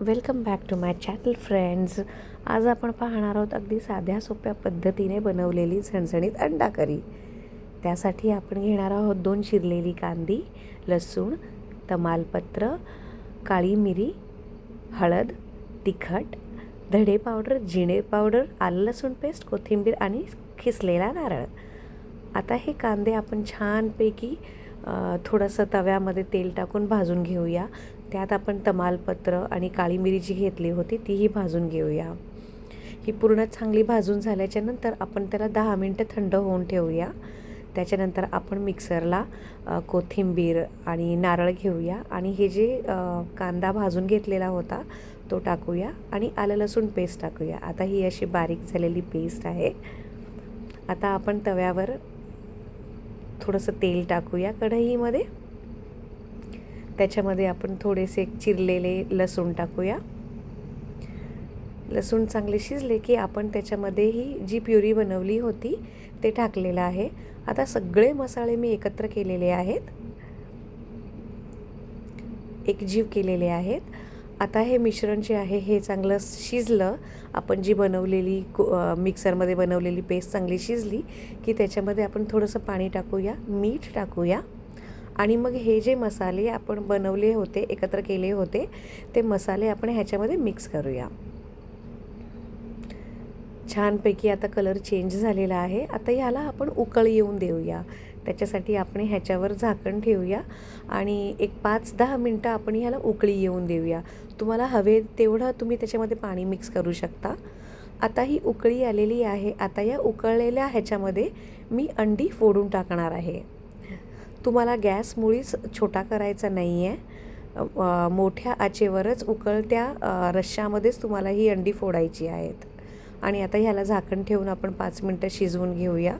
Welcome back to my channel friends आज आपण पाहणार आहोत अगदी साध्या सोप्या पद्धतीने बनवलेली झणझणीत अंडा करी त्यासाठी आपण घेणार आहोत दोन शिरलेली कांदी लसूण तमालपत्र काळी मिरी हळद तिखट धडे पावडर जिणे पावडर आलं लसूण पेस्ट कोथिंबीर आणि खिसलेला नारळ. आता हे कांदे आपण छानपैकी थोडंसं तव्यामध्ये तेल टाकून भाजून घेऊया. त्यात आपण तमालपत्र आणि काळी मिरी जी घेतली होती तीही भाजून घेऊया. ही पूर्ण चांगली भाजून झाल्याच्यानंतर आपण त्याला दहा मिनटं थंड होऊन ठेवूया. त्याच्यानंतर आपण मिक्सरला कोथिंबीर आणि नारळ घेऊया आणि हे जे कांदा भाजून घेतलेला होता तो टाकूया आणि आलं लसूण पेस्ट टाकूया. आता ही अशी बारीक झालेली पेस्ट आहे. आता आपण तव्यावर थोडंसं तेल टाकूया कढईमध्ये. त्याच्यामध्ये आपण थोडेसे चिरलेले लसूण टाकूया. लसूण चांगले शिजले की आपण त्याच्यामध्ये ही जी प्युरी बनवली होती ते टाकलेलं आहे. आता सगळे मसाले मी एकत्र केलेले आहेत. एक जीव केलेले आहेत. आता हे मिश्रण जे आहे हे चांगलं शिजलं. आपण जी बनवलेली मिक्सरमध्ये बनवलेली पेस्ट चांगली शिजली की त्याच्यामध्ये आपण थोडंसं पाणी टाकूया मीठ टाकूया. आणि मग हे जे मसाले आपण बनवले होते एकत्र केले होते ते मसाले आपण ह्याच्यामध्ये मिक्स करूया. छानपैकी आता कलर चेंज झालेला आहे. आता ह्याला आपण उकळ येऊन देऊया. त्याच्यासाठी आपण ह्याच्यावर झाकण ठेवूया आणि एक पाच दहा मिनटं आपण ह्याला उकळी येऊन देऊया. तुम्हाला हवे तेवढं तुम्ही त्याच्यामध्ये पाणी मिक्स करू शकता. आता ही उकळी आलेली आहे. आता या उकळलेल्या ह्याच्यामध्ये मी अंडी फोडून टाकणार आहे. तुम्हाला गॅस मुळीच छोटा करायचा नाही आहे मोठ्या आचेवरच उकळत्या रश्श्यामध्येच तुम्हाला ही अंडी फोडायची आहेत. आणि आता ह्याला झाकण ठेवून आपण पाच मिनटं शिजवून घेऊया.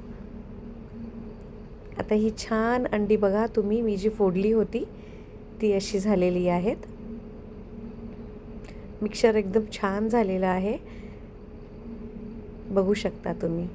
आता ही छान अंडी बघा तुम्ही मी जी फोडली होती ती अशी झालेली आहेत. मिक्सर एकदम छान झालेलं आहे. बघू शकता तुम्ही.